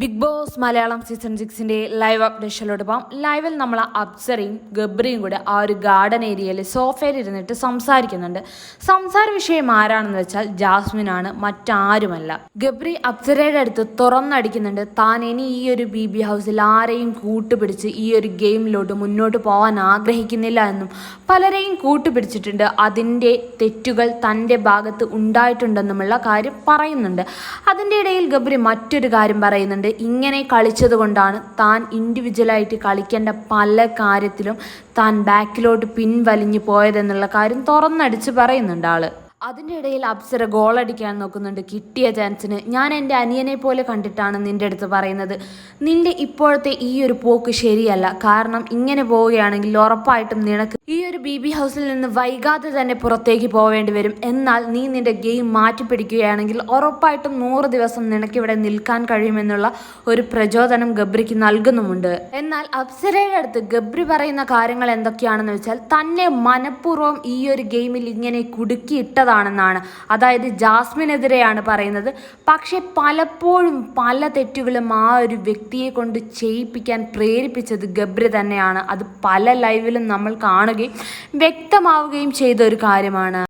Big Boss Malayalam season സിക്സിന്റെ live അപ്ഡേഷനിലോട്ട് പോകാം. ലൈവിൽ നമ്മൾ അബ്സറയും ഗബ്രിയും കൂടെ ആ ഒരു ഗാർഡൻ ഏരിയയിൽ സോഫയിൽ ഇരുന്നിട്ട് സംസാരിക്കുന്നുണ്ട്. സംസാര വിഷയം ആരാണെന്ന് വെച്ചാൽ ജാസ്മിൻ ആണ് മറ്റാരുമല്ല. ഗബ്രി അബ്സരയുടെ അടുത്ത് തുറന്നടിക്കുന്നുണ്ട്. താൻ ഇനി ഈ ഒരു ബി ബി ഹൗസിൽ ആരെയും കൂട്ടുപിടിച്ച് ഈ ഒരു ഗെയിമിലോട്ട് മുന്നോട്ട് പോകാൻ ആഗ്രഹിക്കുന്നില്ല എന്നും പലരെയും കൂട്ടുപിടിച്ചിട്ടുണ്ട്. അതിന്റെ തെറ്റുകൾ തന്റെ ഭാഗത്ത് ഉണ്ടായിട്ടുണ്ടെന്നുമുള്ള കാര്യം പറയുന്നുണ്ട്. അതിന്റെ ഇടയിൽ ഗബ്രി മറ്റൊരു കാര്യം പറയുന്നുണ്ട്. ഇങ്ങനെ കളിച്ചത് കൊണ്ടാണ് താൻ ഇൻഡിവിജ്വലായിട്ട് കളിക്കേണ്ട പല കാര്യത്തിലും താൻ ബാക്കിലോട്ട് പിൻവലിഞ്ഞു പോയതെന്നുള്ള കാര്യം തുറന്നടിച്ച് പറയുന്നുണ്ട് ആൾ. അതിന്റെ ഇടയിൽ അപ്സര ഗോളടിക്കാൻ നോക്കുന്നുണ്ട് കിട്ടിയ ചാൻസിന് ഞാൻ എന്റെ അനിയനെ പോലെ കണ്ടിട്ടാണ് നിന്റെ അടുത്ത് പറയുന്നത്. നിന്റെ ഇപ്പോഴത്തെ ഈ ഒരു പോക്ക് ശരിയല്ല. കാരണം ഇങ്ങനെ പോവുകയാണെങ്കിൽ ഉറപ്പായിട്ടും നിനക്ക് ഈ ഒരു ബി ബി ഹൗസിൽ നിന്ന് വൈകാതെ തന്നെ പുറത്തേക്ക് പോവേണ്ടി വരും. എന്നാൽ നീ നിന്റെ ഗെയിം മാറ്റിപ്പിടിക്കുകയാണെങ്കിൽ ഉറപ്പായിട്ടും നൂറ് ദിവസം നിനക്കിവിടെ നിൽക്കാൻ കഴിയുമെന്നുള്ള ഒരു പ്രചോദനം ഗബ്രിക്ക് നൽകുന്നുമുണ്ട്. എന്നാൽ അപ്സരയുടെ അടുത്ത് ഗബ്രി പറയുന്ന കാര്യങ്ങൾ എന്തൊക്കെയാണെന്ന് വെച്ചാൽ തന്നെ മനഃപൂർവം ഈ ഒരു ഗെയിമിൽ ഇങ്ങനെ കുടുക്കിയിട്ടതാണെന്നാണ് അതായത് ജാസ്മിനെതിരെയാണ് പറയുന്നത്. പക്ഷേ പലപ്പോഴും പല തെറ്റുകളും ആ ഒരു വ്യക്തിയെ കൊണ്ട് ചെയ്യിപ്പിക്കാൻ പ്രേരിപ്പിച്ചത് ഗബ്ര തന്നെയാണ്. അത് പല ലൈവിലും നമ്മൾ കാണുകയും വ്യക്തമാവുകയും ചെയ്ത ഒരു കാര്യമാണ്.